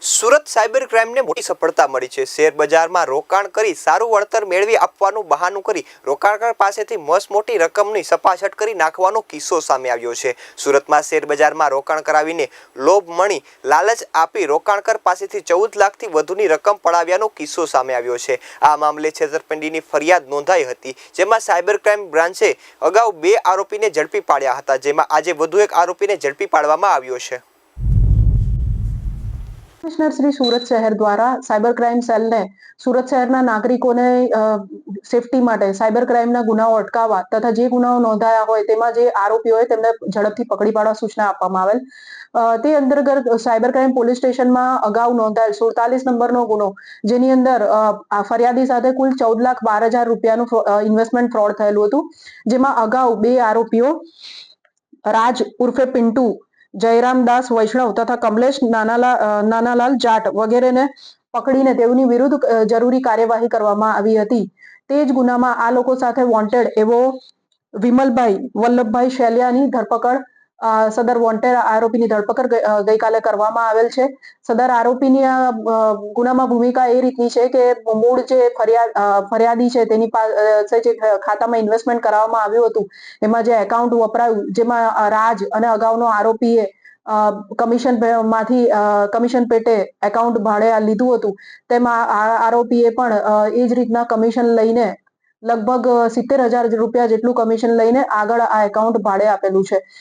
Surat cyber ક્રાઇમને મોટી સફળતા મળી છે. શેર બજારમાં રોકાણ કરી સારું વળતર મેળવી આપવાનું બહાનું કરી રોકાણકાર પાસેથી મસ મોટી રકમની સપાછટ કરી નાખવાનો કિસ્સો સામે આવ્યો છે. સુરતમાં શેર બજારમાં રોકાણ કરાવીને લોભ મણી લાલચ આપી રોકાણકાર પાસેથી ચૌદ લાખથી વધુની રકમ પડાવ્યાનો કિસ્સો સામે આવ્યો છે. આ મામલે છેતરપિંડીની ફરિયાદ નોંધાઈ હતી, જેમાં સાયબર ક્રાઇમ બ્રાન્ચે અગાઉ બે આરોપીને ઝડપી પાડ્યા હતા, જેમાં આજે વધુ એક આરોપીને ઝડપી પાડવામાં આવ્યો છે. કમિશનર શ્રી સુરત શહેર દ્વારા સાયબર ક્રાઇમ સેલને, સુરત શહેરના નાગરિકોને સેફટી માટે સાયબર ક્રાઇમના ગુનાઓ અટકાવવા તથા જે ગુનાઓ નોંધાયા હોય તેમાં જે આરોપીઓ હોય તેમને ઝડપથી પકડી પાડવા સૂચના આપવામાં આવેલ. તે અંતર્ગત સાયબર ક્રાઇમ પોલીસ સ્ટેશનમાં અગાઉ નોંધાયેલ સુડતાલીસ નંબરનો ગુનો, જેની અંદર ફરિયાદી સાથે કુલ ચૌદ લાખ બાર હજાર રૂપિયાનું ઇન્વેસ્ટમેન્ટ ફ્રોડ થયેલું હતું, જેમાં અગાઉ બે આરોપીઓ, રાજ ઉર્ફે પિન્ટુ જયરામદાસ, વૈષ્ણવ તથા કમલેશ નાનાલા નાનાલાલ જાટ વગેરેને પકડીને તેઓની વિરુદ્ધ જરૂરી કાર્યવાહી કરવામાં આવી હતી. તે જ ગુનામાં આ લોકો સાથે વોન્ટેડ એવો વિમલભાઈ, વલ્લભભાઈ શેલિયાની ધરપકડ સદર વોન્ટેડ આરોપીની ધરપકડ ગઈકાલે કરવામાં આવેલ છે. સદર આરોપીની ગુનામાં ભૂમિકા એ રીતની છે કે મૂળ જે ફરિયાદ ફરિયાદી છે તેની પાસે જે ખાતામાં ઇન્વેસ્ટમેન્ટ કરાવવામાં આવ્યું હતું, એમાં જે એકાઉન્ટ વપરાયું, જેમાં રાજ અને અગાઉનો આરોપીએ કમિશનમાંથી કમિશન પેટે એકાઉન્ટ ભાડે લીધું હતું. તેમાં આરોપીએ પણ એ જ રીતના કમિશન લઈને લગભગ સિત્તેર હજાર રૂપિયા જેટલું કમિશન લઈને આગળ આ એકાઉન્ટ ભાડે આપેલું છે.